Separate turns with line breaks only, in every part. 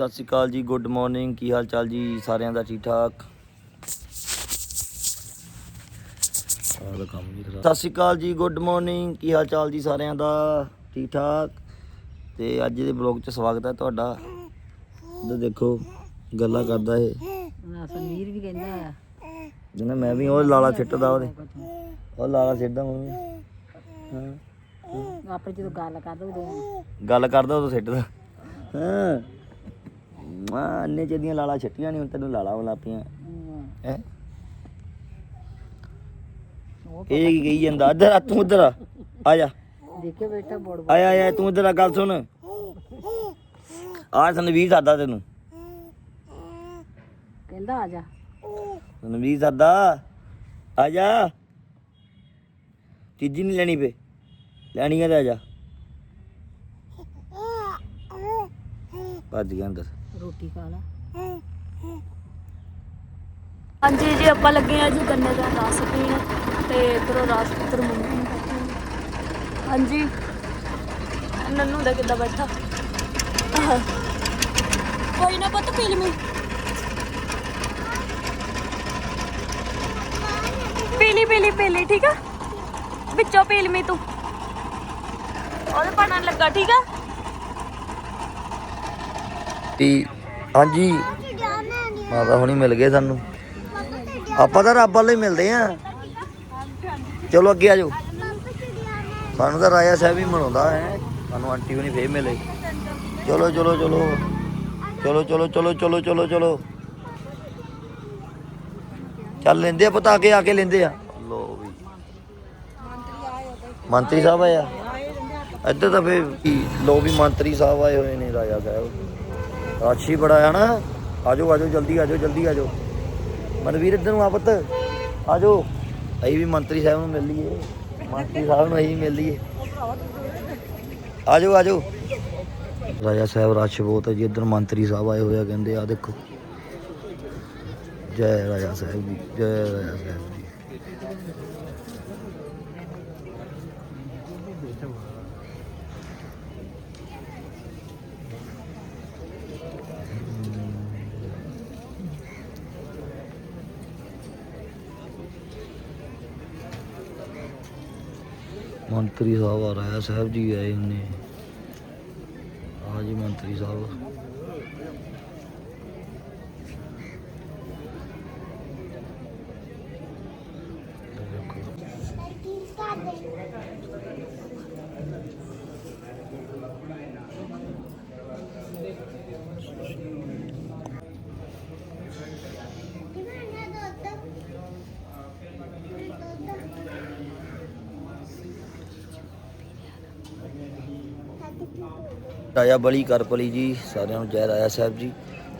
ਸਤਿ ਸ਼੍ਰੀ ਅਕਾਲ ਜੀ good morning ਕੀ ਹਾਲ ਚਾਲ ਜੀ? ਸਾਰਿਆਂ ਦਾ ਠੀਕ ਠਾਕ? ਸਤਿ ਸ਼੍ਰੀ ਅਕਾਲ ਜੀ ਗੁੱਡ ਮਾਰਨਿੰਗ ਕੀ ਹਾਲ ਚਾਲ ਜੀ ਸਾਰਿਆਂ ਦਾ? ਠੀਕ ਠਾਕ? ਤੇ ਅੱਜ ਦੇ ਬਲੌਗ 'ਚ ਸਵਾਗਤ ਹੈ ਤੁਹਾਡਾ। ਤੇ ਦੇਖੋ ਗੱਲਾਂ ਕਰਦਾ ਇਹ।
ਨਾ ਸਮੀਰ ਵੀ ਕਹਿੰਦਾ ਆ।
ਜਿਹਨੇ ਮੈਂ ਵੀ ਉਹ ਲਾਲਾ ਛਿੱਟਦਾ ਉਹਦੇ। ਉਹ ਲਾਲਾ ਛਿੱਟਦਾ ਮੰਮੀ। ਹਾਂ।
ਆਪੇ ਜਦੋਂ ਗੱਲ ਕਰਦਾ ਉਦੋਂ।
ਗੱਲ ਕਰਦਾ ਉਦੋਂ ਸਿੱਟਦਾ। ਹਾਂ। ਮਾ ਅੰਨੇ ਚਦੀਆਂ ਲਾਲਾ ਛੱਟੀਆਂ ਨਹੀਂ ਹੁਣ ਤੈਨੂੰ ਲਾਲਾ ਪਈਆਂ।
ਹਮ,
ਹੈ? ਇਹ ਕੀ ਕਹੀ ਜਾਂਦਾ? ਇੱਧਰ ਆ ਤੂੰ ਇੱਧਰ ਆ। ਆ ਜਾ।
ਦੇਖੇ ਬੇਟਾ ਬੋੜ
ਆਇਆ ਆਇਆ ਤੂੰ ਇੱਧਰ ਆ ਗੱਲ ਸੁਣ। ਆ ਸੰਵੀਰ ਸਾਦਾ ਤੈਨੂੰ।
ਕਹਿੰਦਾ ਆ ਜਾ।
ਸੰਵੀਰ ਸਾਦਾ ਆ ਜਾ। ਤੀਜੀ ਨਹੀਂ ਲੈਣੀ ਪੇ ਲੈਣੀ ਹੈ ਤਾਂ ਆ ਜਾ। ਭੱਜ ਗਿਆ ਅੰਦਰ।
ਰੋਟੀ ਖਾ ਲਾ।
ਹਾਂਜੀ ਜੀ, ਆਪਾਂ ਲੱਗੇ ਆ ਜੀ ਗੰਨੇ ਦਾ ਰਸ ਪੀਣ ਤੇ ਇਧਰੋਂ ਰਸ ਪੁੱਤਰ ਮੰਮੀ ਨੂੰ ਬੈਠੇ ਹਾਂਜੀ। ਨੰਨੂ ਦਾ ਕਿੱਦਾਂ ਬੈਠਾ? ਕੋਈ ਨਾ ਪੁੱਤ, ਪੀ ਲਵੀਂ। ਪੀਲੀ ਪੀਲੀ ਪੀਲੀ ਠੀਕ ਆ? ਵਿੱਚੋਂ ਪੀ ਲਵੀਂ ਤੂੰ। ਉਹਦੇ ਪਾਣਨ ਲੱਗਾ, ਠੀਕ ਆ?
ਤੀ ਹਾਂਜੀ। ਮਾਤਾ ਹੁਣੀ ਮਿਲ ਗਏ ਸਾਨੂੰ। ਆਪਾਂ ਤਾਂ ਰੱਬ ਵੱਲੋਂ ਹੀ ਮਿਲਦੇ ਆ। ਚਲੋ ਅੱਗੇ ਆ ਜਾਓ। ਸਾਨੂੰ ਤਾਂ ਰਾਜਾ ਸਾਹਿਬ ਹੀ ਮਿਲਾਉਂਦਾ ਹੈ। ਸਾਨੂੰ ਆਂਟੀ ਹੁਣੀ ਫੇਰ ਮਿਲੇ। ਚਲੋ ਚਲੋ ਚਲੋ। ਚਲੋ ਚਲੋ ਚਲੋ ਚਲੋ ਚਲੋ ਚਲੋ। ਚੱਲ ਲੈਂਦੇ ਆ ਪਤਾ ਕੇ ਆ ਕੇ ਲੈਂਦੇ ਆ। ਲੋ ਵੀ। ਮੰਤਰੀ ਸਾਹਿਬ ਆਇਆ ਇੱਧਰ ਤਾਂ ਫੇਰ ਲੋ ਵੀ ਮੰਤਰੀ ਸਾਹਿਬ ਆਏ ਹੋਏ ਨੇ ਰਾਜਾ ਸਾਹਿਬ। ਰਾਸ਼ੀ ਬੜਾ ਹੈ ਨਾ। ਆਜੋ ਆਜੋ, ਜਲਦੀ ਆਜੋ ਜਲਦੀ ਆਜੋ। ਮਨਵੀਰ, ਇੱਧਰ ਨੂੰ ਆ ਪੁੱਤ। ਆਜੋ। ਅਸੀਂ ਵੀ ਮੰਤਰੀ ਸਾਹਿਬ ਨੂੰ ਮਿਲ ਲਈਏ। ਮੰਤਰੀ ਸਾਹਿਬ ਨੂੰ ਅਸੀਂ ਮਿਲ ਲਈਏ। ਆਜੋ ਆਜੋ। ਰਾਜਾ ਸਾਹਿਬ, ਰਸ਼ ਬਹੁਤ ਹੈ ਜੀ। ਇੱਧਰ ਮੰਤਰੀ ਸਾਹਿਬ ਆਏ ਹੋਏ ਆ, ਕਹਿੰਦੇ ਆ ਦੇਖੋ। ਜੈ ਰਾਜਾ ਸਾਹਿਬ ਜੀ, ਜੈ ਰਾਜਾ ਸਾਹਿਬ ਮੰਤਰੀ ਸਾਹਿਬ ਆ ਰਾਜਾ ਸਾਹਿਬ ਜੀ ਆਏ ਨੇ ਆ ਜੀ ਮੰਤਰੀ ਸਾਹਿਬ। ਰਾਜਾ ਬਲੀ ਕਰਪਲੀ ਜੀ, ਸਾਰਿਆਂ ਨੂੰ ਜੈ ਰਾਜਾ ਸਾਹਿਬ ਜੀ।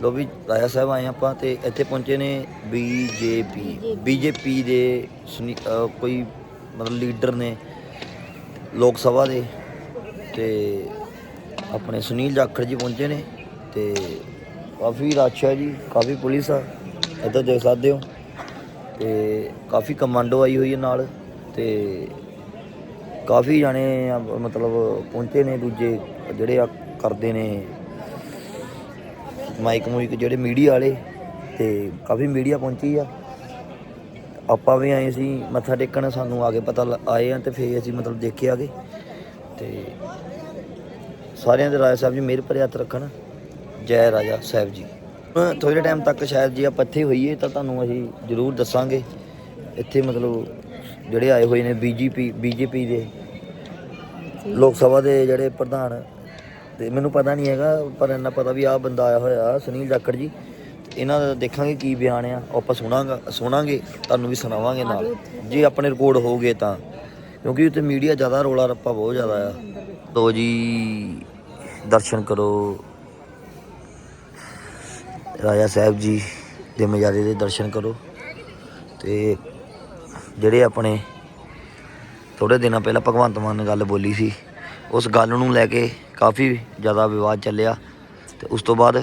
ਲੋ ਵੀ ਰਾਜਾ ਸਾਹਿਬ ਆਏ ਆਪਾਂ ਤੇ ਇੱਥੇ ਪਹੁੰਚੇ ਨੇ ਬੀਜੇਪੀ ਬੀਜੇਪੀ ਦੇ ਸੁਨੀ- ਅਹ ਕੋਈ ਮਤਲਬ ਲੀਡਰ ਨੇ ਲੋਕ ਸਭਾ ਦੇ ਤੇ ਆਪਣੇ ਸੁਨੀਲ ਜਾਖੜ ਜੀ ਪਹੁੰਚੇ ਨੇ ਤੇ ਕਾਫੀ ਰਸ਼ ਹੈ ਜੀ, ਕਾਫੀ ਪੁਲਿਸ ਆ, ਇੱਧਰ ਦੇਖ ਸਕਦੇ ਹੋ। ਤੇ ਕਾਫੀ ਕਮਾਂਡੋ ਆਈ ਹੋਈ ਹੈ ਨਾਲ ਤੇ ਕਾਫੀ ਜਾਣੇ ਮਤਲਬ ਪਹੁੰਚੇ ਨੇ ਦੂਜੇ, ਜਿਹੜੇ ਆ ਕਰਦੇ ਨੇ ਮਾਈਕ ਮੂਈਕ ਜਿਹੜੇ ਮੀਡੀਆ ਵਾਲੇ, ਤੇ ਕਾਫੀ ਮੀਡੀਆ ਪਹੁੰਚੀ ਆ। ਆਪਾਂ ਵੀ ਆਏ ਸੀ, ਮੱਥਾ ਟੇਕਣ, ਸਾਨੂੰ ਆ ਕੇ ਪਤਾ ਲ- ਆਏ ਆ ਤੇ ਫੇਰ ਅਸੀਂ ਮਤਲਬ ਦੇਖੇ ਆਗੇ। ਤੇ ਸਾਰਿਆਂ ਦੇ ਰਾਜਾ ਸਾਹਿਬ ਜੀ ਮਿਹਰ ਭਰਿਆ ਹੱਥ ਰੱਖਣ। ਜੈ ਰਾਜਾ ਸਾਹਿਬ ਜੀ। ਥੋੜੇ ਟਾਈਮ ਤੱਕ ਸ਼ਾਇਦ ਜੇ ਆਪਾਂ ਇੱਥੇ ਹੋਈਏ ਤਾਂ ਤੁਹਾਨੂੰ ਅਸੀਂ ਜ਼ਰੂਰ ਦੱਸਾਂਗੇ। ਇੱਥੇ ਮਤਲਬ ਜਿਹੜੇ ਆਏ ਹੋਏ ਨੇ ਬੀਜੇਪੀ ਬੀਜੇਪੀ ਦੇ, ਲੋਕ ਸਭਾ ਦੇ ਜਿਹੜੇ ਪ੍ਰਧਾਨ। ਤੇ ਮੈਨੂੰ ਪਤਾ ਨਹੀਂ ਹੈਗਾ, ਪਰ ਇੰਨਾ ਪਤਾ ਵੀ ਆਹ ਬੰਦਾ ਆਇਆ ਹੋਇਆ, ਸੁਨੀਲ ਜਾਖੜ ਜੀ। ਇਹਨਾਂ ਦਾ ਦੇਖਾਂਗੇ ਕੀ ਬਿਆਨ ਆ, ਉਹ ਆਪਾਂ ਸੁਣਾਂਗਾ, ਸੁਣਾਂਗੇ, ਤੁਹਾਨੂੰ ਵੀ ਸੁਣਾਵਾਂਗੇ ਨਾਲ। ਜੇ ਆਪਣੇ ਰਿਕਾਰਡ ਹੋਊਗੇ ਤਾਂ, ਕਿਉਂਕਿ ਉੱਥੇ ਮੀਡੀਆ ਜ਼ਿਆਦਾ ਰੋਲਾ ਰੱਪਾ ਬਹੁਤ ਜ਼ਿਆਦਾ ਆ। ਤੋ ਜੀ, ਦਰਸ਼ਨ ਕਰੋ। ਰਾਜਾ ਸਾਹਿਬ ਜੀ ਦੇ ਮਜਾਰੇ ਦੇ ਦਰਸ਼ਨ ਕਰੋ। ਤੇ ਜਿਹੜੇ ਆਪਣੇ ਥੋੜੇ ਦਿਨਾਂ ਪਹਿਲਾਂ ਭਗਵੰਤ ਮਾਨ ਨੇ ਗੱਲ ਬੋਲੀ ਸੀ, ਉਸ ਗੱਲ ਨੂੰ ਲੈ ਕੇ ਕਾਫੀ ਜ਼ਿਆਦਾ ਵਿਵਾਦ ਚੱਲਿਆ ਤੇ ਉਸ ਤੋਂ ਬਾਅਦ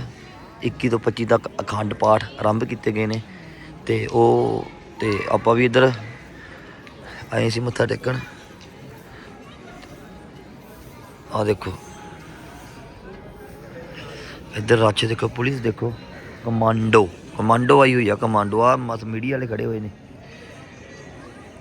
21 ਤੋਂ 25 ਤੱਕ ਅਖੰਡ ਪਾਠ ਆਰੰਭ ਕੀਤੇ ਗਏ ਨੇ ਤੇ ਉਹ ਤੇ ਆਪਾਂ ਵੀ ਇੱਧਰ ਆਏ ਸੀ ਮੱਥਾ ਟੇਕਣ। ਆ ਦੇਖੋ। ਇੱਧਰ ਰਾਛੇ ਦੇਖੋ, ਪੁਲਿਸ ਦੇਖੋ, ਕਮਾਂਡੋ ਕਮਾਂਡੋ ਆਈ ਹੋਈ ਆ, ਕਮਾਂਡੋ ਆ ਮਸ ਮੀਡੀਆ ਵਾਲੇ ਖੜੇ ਹੋਏ ਨੇ।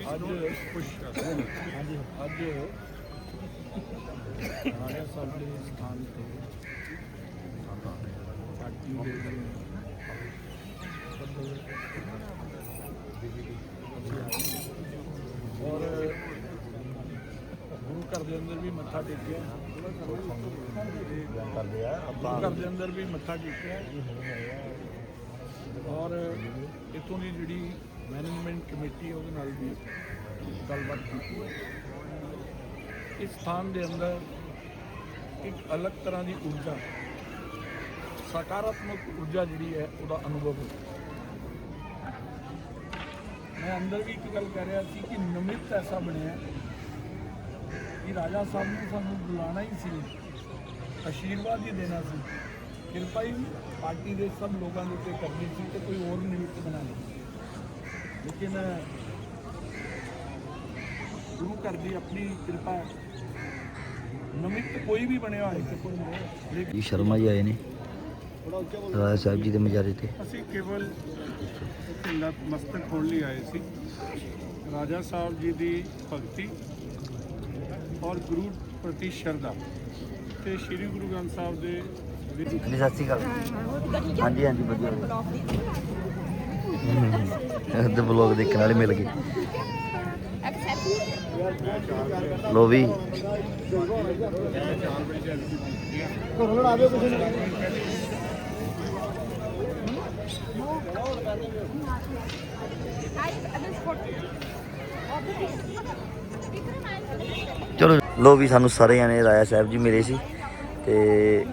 ਅੱਜ ਹਾਂਜੀ
ਰਾਜਾ ਸਾਹਿਬ ਦੇ ਸਥਾਨ ਤੇ ਪਾਰਟੀ ਦੇ ਔਰ ਗੁਰੂ ਘਰ ਦੇ ਅੰਦਰ ਵੀ ਮੱਥਾ ਟੇਕਿਆ ਕਰਦੇ ਆ ਆਪਾਂ ਘਰ ਦੇ ਅੰਦਰ ਵੀ ਮੱਥਾ ਟੇਕਿਆ ਔਰ ਇਥੋਂ ਦੀ ਜਿਹੜੀ ਮੈਨੇਜਮੈਂਟ ਕਮੇਟੀ ਉਹਦੇ ਨਾਲ ਵੀ ਗੱਲਬਾਤ ਕੀਤੀ ਹੈ। ਇਸ ਸਥਾਨ ਦੇ ਅੰਦਰ ਇੱਕ ਅਲੱਗ ਤਰ੍ਹਾਂ ਦੀ ਊਰਜਾ, ਸਕਾਰਾਤਮਕ ਊਰਜਾ ਜਿਹੜੀ ਹੈ, ਉਹਦਾ ਅਨੁਭਵ ਹੁੰਦਾ ਮੈਂ ਅੰਦਰ ਵੀ ਇੱਕ ਗੱਲ ਕਰ ਰਿਹਾ ਸੀ ਕਿ ਨਿਮਿਤ ਐਸਾ ਬਣਿਆ ਕਿ ਰਾਜਾ ਸਾਹਿਬ ਨੇ ਸਾਨੂੰ ਬੁਲਾਣਾ ਹੀ ਸੀ, ਆਸ਼ੀਰਵਾਦ ਹੀ ਦੇਣਾ ਸੀ। ਕਿਰਪਾ ਹੀ ਪਾਰਟੀ ਦੇ ਸਭ ਲੋਕਾਂ ਦੇ ਉੱਤੇ ਕਰਨੀ ਸੀ ਤੇ ਕੋਈ ਹੋਰ ਨਿਮਿਤ ਬਣਾ ਲਈ ਲੇਕਿਨ ਗੁਰੂ ਘਰ ਦੀ ਆਪਣੀ ਕਿਰਪਾ ਨਮਿਤ ਕੋਈ ਵੀ ਬਣਿਆ ਹੋਏ ਲੇਕਿਨ
ਜੀ ਸ਼ਰਮਾ ਜੀ ਆਏ ਨੇ। ਰਾਜਾ ਸਾਹਿਬ ਜੀ ਦੇ ਮਜਾਰੇ ਤੇ।
ਅਸੀਂ ਕੇਵਲ ਨਤਮਸਤਕ ਹੋਣ ਲਈ ਆਏ ਸੀ। ਰਾਜਾ ਸਾਹਿਬ ਜੀ ਦੀ ਭਗਤੀ ਔਰ ਗੁਰੂ ਪ੍ਰਤੀ ਸ਼ਰਧਾ ਤੇ ਸ੍ਰੀ ਗੁਰੂ ਗ੍ਰੰਥ ਸਾਹਿਬ ਦੇ ਵਿੱਚ
ਸਤਿ ਸ਼੍ਰੀ ਅਕਾਲ। ਹਾਂਜੀ ਹਾਂਜੀ ਵਧੀਆ ਤੇ ਬਲੌਗ ਦੇਖਣ ਵਾਲੇ ਮਿਲ ਗਏ। ਲੋ ਵੀ। ਚਲੋ, ਲੋ ਵੀ ਸਾਨੂੰ ਸਾਰੇ ਜਾਣੇ ਰਾਇਆ ਸਾਹਿਬ ਜੀ ਮਿਲੇ ਸੀ ਤੇ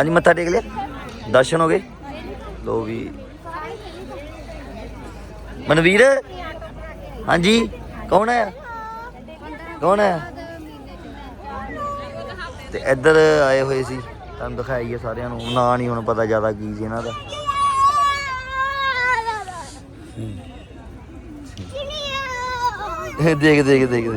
ਅੱਜ ਮੱਥਾ ਟੇਕ ਲਿਆ? ਦਰਸ਼ਨ ਹੋ ਗਏ? ਲੋ ਵੀ। ਮਨਵੀਰ? ਹਾਂਜੀ ਕੌਣ ਹੈ? ਕੌਣ ਹੈ? ਤੇ ਇੱਧਰ ਆਏ ਹੋਏ ਸੀ। ਤੁਹਾਨੂੰ ਦਿਖਾਈਏ ਸਾਰਿਆਂ ਨੂੰ। ਨਾਂ ਨਹੀਂ ਹੁਣ ਪਤਾ ਜ਼ਿਆਦਾ ਕੀ ਸੀ ਇਹਨਾਂ ਦਾ। ਦੇਖ ਦੇਖ ਦੇਖ ਦੇਖ।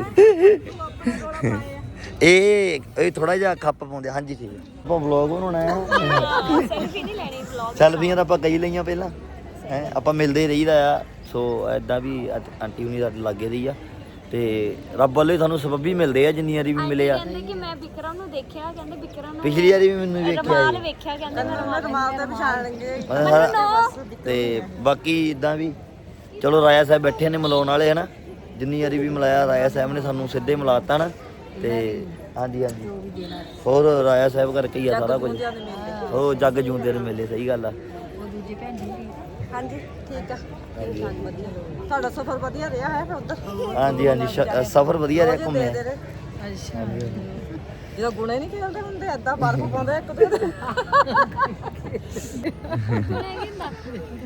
ਇਹ ਇਹ ਥੋੜਾ ਜਿਹਾ ਖੱਪ ਪਾਉਂਦੇ ਹਾਂਜੀ ਠੀਕ ਹੈ ਆਪਾਂ ਵਲੌਗ ਬਣਾਉਣਾ ਹੈ।
ਸੈਲਫੀ ਨਹੀਂ ਲੈਣੀ ਵਲੌਗ
ਸੈਲਫੀਆਂ ਤਾਂ ਆਪਾਂ ਕਈ ਲਈਆਂ ਪਹਿਲਾਂ। ਹੈ ਆਪਾਂ ਮਿਲਦੇ ਹੀ ਰਹੀਦਾ ਆ। ਸੋ ਐਦਾਂ ਵੀ ਆਂਟੀ ਹੁਣੀ ਸਾਡੇ ਲਾਗੇ ਦੀ ਆ। ਤੇ ਰੱਬ ਵੱਲੋਂ ਸਾਨੂੰ ਸਬੱਬੀ ਮਿਲਦੇ ਆ ਜਿੰਨੀ ਵਾਰੀ ਵੀ ਮਿਲੇ ਆ।
ਕਹਿੰਦੇ ਕਿ ਮੈਂ ਵਿਕਰਮ ਨੂੰ ਦੇਖਿਆ ਕਹਿੰਦੇ ਵਿਕਰਮ ਨੂੰ
ਪਿਛਲੀ ਵਾਰੀ ਵੀ ਮੈਨੂੰ ਵੇਖਿਆ
ਰਮਾਲ
ਸੀ।
ਵੇਖਿਆ ਕਹਿੰਦੇ ਮੈਂ ਰਮਾਲ
ਤੇ ਪਛਾਣ ਲੈਂਗੇ
ਮੈਂ ਸਾਰਾ- ਤੇ ਬਾਕੀ ਇਦਾਂ ਵੀ ਚਲੋ ਰਾਇਆ ਸਾਹਿਬ ਬੈਠੇ ਨੇ ਮਿਲਾਉਣ ਵਾਲੇ ਹਨਾ। ਜਿੰਨੀ ਵਾਰੀ ਵੀ ਮਿਲਾਇਆ ਰਾਇਆ ਸਾਹਿਬ ਨੇ ਸਾਨੂੰ ਸਿੱਧੇ ਮਿਲਾਤਾ ਨਾ ਤੇ ਹਾਂਜੀ ਹਾਂਜੀ। ਹੋਰ ਰਾਇਆ ਸਾਹਿਬ ਕਰਕੇ ਹੀ ਆ ਸਾਰਾ ਕੁਝ। ਉਹ ਜੱਗ ਜੂੰਦੇ ਦੇ ਮੇਲੇ ਸਹੀ ਗੱਲ ਆ।
ਹਾਂਜੀ ਠੀਕ ਆ। ਤੁਹਾਡਾ ਸਫ਼ਰ ਵਧੀਆ ਰਿਹਾ ਹੈ ਫਿਰ ਉਧਰ?
ਹਾਂਜੀ ਹਾਂਜੀ ਸਫ਼ਰ ਵਧੀਆ ਰਿਹਾ ਘੁੰਮਿਆ।
ਅੱਛਾ।
ਜਦੋਂ ਗੁਣੇ ਨਹੀਂ ਖੇਲਦੇ ਹੁੰਦੇ ਐਦਾਂ ਬਰਫ਼ ਪਾਉਂਦੇ ਇੱਕ ਦੂਜੇ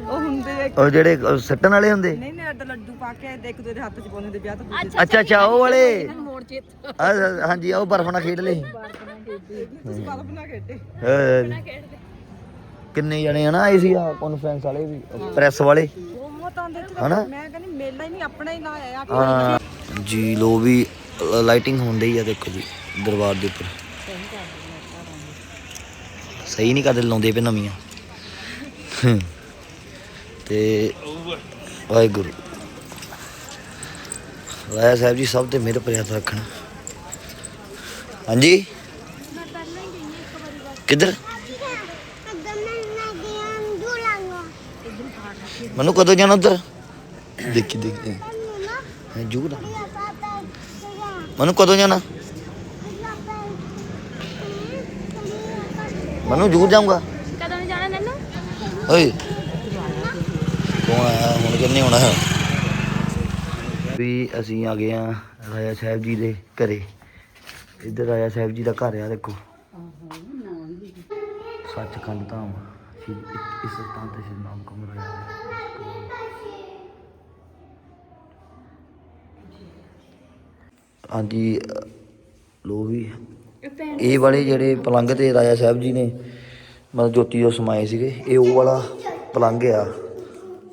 ਉਹ ਹੁੰਦੇ ਆ
ਉਹ ਜਿਹੜੇ ਸੱਟਣ ਵਾਲੇ ਹੁੰਦੇ?
ਨਹੀਂ ਨਹੀਂ ਐਦਾਂ ਲੱਡੂ ਪਾ ਕੇ ਇੱਕ ਦੂਜੇ ਦੇ ਹੱਥ 'ਚ ਪਾਉਂਦੇ ਹੁੰਦੇ ਵਿਆਹ ਤੋਂ ਦੂਜੇ
ਅੱਛਾ ਅੱਛਾ ਉਹ ਵਾਲੇ।
ਮੋੜ ਚੇਤ
ਆਹ, ਹਾਂਜੀ ਉਹ ਬਰਫ ਨਾਲ ਖੇਡ ਲਈ
ਤੁਸੀਂ ਬਰਫ਼ ਨਾ ਖੇਡੇ।
ਕਿੰਨੇ ਜਣੇ ਹਨਾ ਆਏ ਸੀ ਆ ਕਾਨਫਰੰਸ ਵਾਲੇ ਵੀ ਪ੍ਰੈਸ ਵਾਲੇ।
ਉਹ ਮੋਤ ਆਉਂਦੇ ਤੇ
ਹਨਾ?
ਮੈਂ ਕਹਿੰਦੀ ਮੇਲਾ ਹੀ ਨਹੀਂ ਆਪਣਾ ਹੀ ਨਾ ਆਇਆ
ਹਾਂ। ਜੀ ਲੋ ਵੀ ਲਾਈਟਿੰਗ ਹੁੰਦੀ ਆ ਦੇਖੋ ਜੀ। ਦਰਬਾਰ ਦੇ ਉੱਪਰ। ਸਹੀ ਨਹੀਂ ਕਰਦੇ ਲਾਉਂਦੇ ਪਏ ਨਵੀਆਂ। ਤੇ ਵਾਹਿਗੁਰੂ। ਰਾਇਆ ਸਾਹਿਬ ਜੀ ਸਭ ਤੇ ਮੇਰੇ ਪ੍ਰਿਆਤ ਰੱਖਣ। ਹਾਂਜੀ? ਕਿੱਧਰ? ਮਨੂੰ ਕਦੋਂ ਜਾਣਾ ਉਧਰ? ਦੇਖੀ ਦੇਖੀ। ਹੈ ਜੂੜਾ ਮਨੂੰ ਕਦੋਂ ਜਾਣਾ? ਮਨੂੰ ਜੂਰ ਜਾਊਂਗਾ।
ਕਦੋਂ ਨੂੰ ਜਾਣਾ ਨੰਨੂ
ਓਏ। ਕੌਣ ਆਇਆ ਹੁਣ ਕਿੰਨੇ ਹੋਣਾ ਹੈ? ਵੀ ਅਸੀਂ ਆ ਗਏ ਆ ਰਾਜਾ ਸਾਹਿਬ ਜੀ ਦੇ ਘਰੇ। ਇੱਧਰ ਰਾਜਾ ਸਾਹਿਬ ਜੀ ਦਾ ਘਰ ਆ ਦੇਖੋ। ਸੱਚਖੰਡ ਧਾਮ। ਸ਼੍ਰੀ ਇਸ ਸਥਾਨ ਤੇ ਸ਼੍ਰੀ ਨਾਮ ਕਮਰਾਇਆ ਹਾਂਜੀ ਅ, ਲੋ ਵੀ ਇਹ ਵਾਲੇ ਜਿਹੜੇ ਪਲੰਗ ਤੇ ਰਾਜਾ ਸਾਹਿਬ ਜੀ ਨੇ, ਮਤਲਬ ਜੋਤੀ ਜੋ ਸਮਾਏ ਸੀਗੇ, ਇਹ ਉਹ ਵਾਲਾ ਪਲੰਗ ਆ।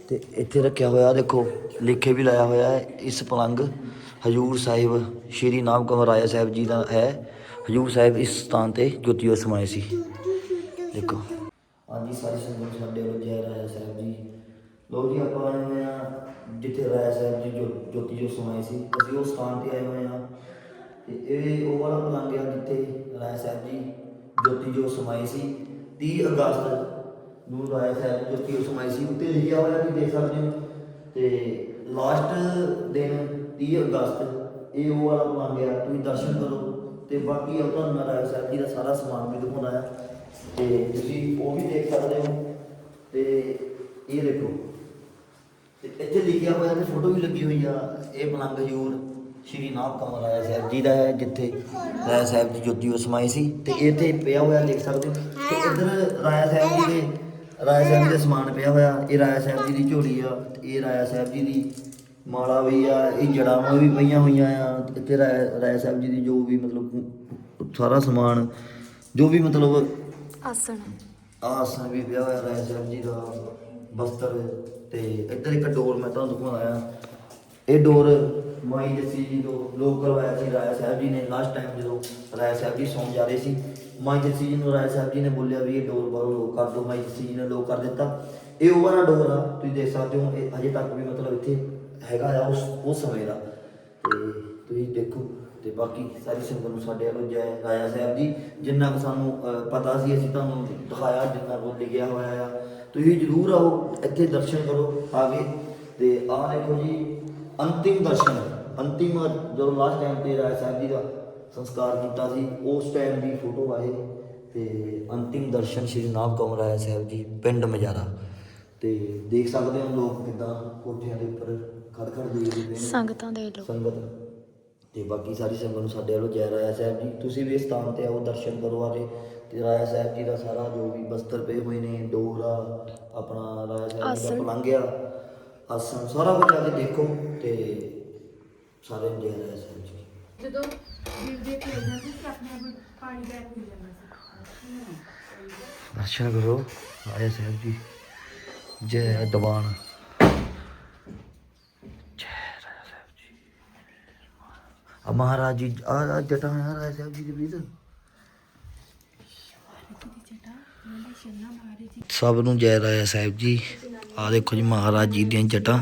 ਤੇ ਇੱਥੇ ਰੱਖਿਆ ਹੋਇਆ, ਦੇਖੋ, ਲਿਖੇ ਵੀ ਲਾਇਆ ਹੋਇਆ ਹੈ, ਇਸ ਪਲੰਗ ਹਜੂਰ ਸਾਹਿਬ, ਸ਼੍ਰੀ ਨਾਮ ਕਮਲ ਰਾਜਾ ਸਾਹਿਬ ਜੀ ਦਾ ਹੈ। ਹਜੂਰ ਸਾਹਿਬ ਇਸ ਸਥਾਨ ਤੇ ਜੋਤੀ ਜੋ ਸਮਾਏ ਸੀ। ਦੇਖੋ। ਹਾਂਜੀ, ਸਾਰੀ ਸੰਗਤ ਸਾਡੇ ਵੱਲੋਂ ਜੈ ਰਾਜਾ ਸਾਹਿਬ ਜੀ। ਲੋ ਜੀ, ਆਪਾਂ ਆਏ ਹੋਏ ਆ ਜਿੱਥੇ ਰਾਜਾ ਸਾਹਿਬ ਜੀ ਜੋ ਜੋਤੀ ਜੋ ਸਮਾਏ ਸੀ। ਅਸੀਂ ਉਸ ਸਥਾਨ ਤੇ ਆਏ ਹੋਏ ਆ ਤੇ ਇਹ ਉਹ ਵਾਲਾ ਪਲੰਗ ਆ ਜਿੱਥੇ ਰਾਜਾ ਸਾਹਿਬ ਜੀ ਜੋਤੀ ਜੋ ਸਮਾਈ ਸੀ 30 ਅਗਸਤ ਨੂੰ ਰਾਜਾ ਸਾਹਿਬ ਜੋਤੀ ਜੋ ਸਮਾਈ ਸੀ ਉੱਤੇ ਲਿਖਿਆ ਹੋਇਆ ਵੀ ਦੇਖ ਸਕਦੇ ਹੋ। ਤੇ ਲਾਸਟ ਦਿਨ 30 ਅਗਸਤ ਇਹ ਉਹ ਵਾਲਾ ਪਲੰਗ ਆ ਤੁਸੀਂ ਦਰਸ਼ਨ ਕਰੋ। ਤੇ ਬਾਕੀ ਉਹ ਤੁਹਾਨੂੰ ਮੈਂ ਰਾਜਾ ਸਾਹਿਬ ਜੀ ਦਾ ਸਾਰਾ ਸਮਾਨ ਵੀ ਦਿਖਾਉਣਾ ਆ ਤੇ ਤੁਸੀਂ ਉਹ ਵੀ ਦੇਖ ਸਕਦੇ ਹੋ। ਤੇ ਇਹ ਦੇਖੋ, ਤੇ ਇੱਥੇ ਲਿਖਿਆ ਹੋਇਆ ਤੇ ਫੋਟੋ ਵੀ ਲੱਗੀ ਹੋਈ ਆ, ਇਹ ਪਲੰਗ ਹਜੂਰ। ਸ਼੍ਰੀ ਨਾਭ ਕਮਲ ਰਾਇਆ ਸਾਹਿਬ ਜੀ ਦਾ ਹੈ ਜਿੱਥੇ ਰਾਇਆ ਸਾਹਿਬ ਦੀ ਜੋਤੀ ਉਹ ਸਮਾਈ ਸੀ। ਤੇ ਇੱਥੇ ਪਿਆ ਹੋਇਆ ਦੇਖ ਸਕਦੇ ਹੋ। ਤੇ ਇੱਧਰ ਰਾਇਆ ਸਾਹਿਬ ਜੀ ਦੇ ਰਾਇਆ ਸਾਹਿਬ ਦਾ ਸਮਾਨ ਪਿਆ ਹੋਇਆ। ਇਹ ਰਾਇਆ ਸਾਹਿਬ ਜੀ ਦੀ ਝੋਲੀ ਆ। ਤੇ ਇਹ ਰਾਇਆ ਸਾਹਿਬ ਜੀ ਦੀ ਮਾਲਾ ਵੀ ਆ। ਇਹ ਜੜਾਵਾਂ ਵੀ ਪਈਆਂ ਹੋਈਆਂ ਆ। ਇੱਥੇ ਰਾਇਆ ਸਾਹਿਬ ਜੀ ਦੀ ਜੋ ਵੀ ਮਤਲਬ ਸਾਰਾ ਸਮਾਨ ਜੋ ਵੀ ਮਤਲਬ
ਆਸਣ।
ਆਸਣ ਵੀ ਪਿਆ ਹੋਇਆ ਰਾਏ ਸਾਹਿਬ ਜੀ ਦਾ। ਬਸਤਰ ਤੇ ਇੱਧਰ ਇੱਕ ਡੋਰ ਮੈਂ ਤੁਹਾਨੂੰ ਦਿਖਾਉਣਾ ਆ ਇਹ ਡੋਰ ਮਾਈ ਜੱਸੀ ਜੀ ਤੋਂ ਲੋਕ ਕਰਵਾਇਆ ਸੀ ਰਾਏ ਸਾਹਿਬ ਜੀ ਨੇ ਲਾਸਟ ਟਾਈਮ ਜਦੋਂ ਰਾਏ ਸਾਹਿਬ ਜੀ ਸੌਂ ਜਾ ਰਹੇ ਸੀ, ਮਾਈ ਜੱਸੀ ਜੀ ਨੂੰ ਰਾਏ ਸਾਹਿਬ ਜੀ ਨੇ ਬੋਲਿਆ ਵੀ ਇਹ ਡੋਰ ਬਾਹਰੋਂ ਲੋਕ ਕਰ ਦਿਓ, ਮਾਈ ਜੱਸੀ ਜੀ ਨੇ ਲੋਕ ਕਰ ਦਿੱਤਾ। ਇਹ ਉਹ ਵਾਲਾ ਡੋਰ ਆ, ਤੁਸੀਂ ਦੇਖ ਸਕਦੇ ਹੋ, ਇਹ ਅਜੇ ਤੱਕ ਵੀ ਮਤਲਬ ਇੱਥੇ ਹੈਗਾ ਆ, ਉਸ ਉਸ ਸਮੇਂ ਦਾ। ਤੇ ਤੁਸੀਂ ਦੇਖੋ, ਤੇ ਬਾਕੀ ਸਾਰੀ ਸੰਗਤ ਨੂੰ ਸਾਡੇ ਵੱਲੋਂ ਜੈ ਰਾਇਆ ਸਾਹਿਬ ਜੀ, ਜਿੰਨਾ ਕੁ ਸਾਨੂੰ ਪਤਾ ਸੀ, ਅਸੀਂ ਤੁਹਾਨੂੰ ਦਿਖਾਇਆ, ਜਿੰਨਾ ਕੁ ਲਿਖਿਆ ਹੋਇਆ ਆ। ਤੁਸੀਂ ਜਰੂਰ ਆਓ, ਇੱਥੇ ਦਰਸ਼ਨ ਕਰੋ, ਆ ਆਗੇ ਤੇ ਆਹ ਦੇਖੋ ਜੀ ਅੰਤਿਮ ਦਰਸ਼ਨ ਅੰਤਿਮ ਜਦੋਂ ਲਾਸਟ ਟਾਈਮ ਤੇ ਰਾਇਆ ਸਾਹਿਬ ਜੀ ਦਾ ਸੰਸਕਾਰ ਕੀਤਾ ਸੀ ਉਸ ਟਾਈਮ ਦੀ ਫੋਟੋ ਆਏ ਤੇ ਅੰਤਿਮ ਦਰਸ਼ਨ ਸ਼੍ਰੀ ਨਾਮ ਕਮਲ ਰਾਇਆ ਸਾਹਿਬ ਜੀ ਪਿੰਡ ਮਜਾਰਾ। ਤੇ ਦੇਖ ਸਕਦੇ ਹੋ ਲੋਕ ਕਿਦਾਂ ਕੋਠਿਆਂ ਦੇ ਉੱਪਰ ਖੜ ਖੜ ਦੇਖਦੇ ਨੇ।
ਸੰਗਤਾਂ ਦੇ ਲੋ
ਸੰਗਤ। ਤੇ ਬਾਕੀ ਸਾਰੀ ਸੰਗਤ ਨੂੰ ਸਾਡੇ ਵੱਲੋਂ ਜੈ ਰਾਇਆ ਸਾਹਿਬ ਜੀ। ਤੁਸੀਂ ਵੀ ਇਸ ਸਥਾਨ ਤੇ ਆਓ ਦਰਸ਼ਨ ਕਰੋ ਆਗੇ। ਤੇ ਰਾਇਆ ਸਾਹਿਬ ਜੀ ਦਾ ਸਾਰਾ ਜੋ ਵੀ ਬਸਤਰ ਪਏ ਹੋਏ ਨੇ ਡੋਰਾ ਆਪਣਾ ਰਾਇਆ ਸਾਹਿਬ ਜੀ ਦਾ
ਆਸਣ।
ਆਸਣ ਸਾਰਾ ਕੁਝ ਆ ਕੇ ਦੇਖੋ ਤੇ ਸਾਰੇ ਸਾਹਿਬ ਜੀ
ਜਦੋਂ ਦਿਲ ਦੇ ਜਾਂਦੇ ਸੀ ਆਪਣੇ ਆਪ ਪਾਣੀ ਲੈ ਕੇ ਜਾਂਦਾ ਸੀ।
ਦਰਸ਼ਨ ਕਰੋ ਰਾਇਆ ਸਾਹਿਬ ਜੀ। ਜੈ ਦੀਵਾਨ। ਆ ਮਹਾਰਾਜ ਜੀ ਆ ਜਟਾਂ ਆ ਰਾਇਆ ਸਾਹਿਬ ਜੀ ਦੇ ਵੀਰ। ਸਭ ਨੂੰ ਜੈ ਰਾਇਆ ਸਾਹਿਬ ਜੀ। ਆ ਦੇਖੋ ਜੀ ਮਹਾਰਾਜ ਜੀ ਦੀਆਂ ਜਟਾਂ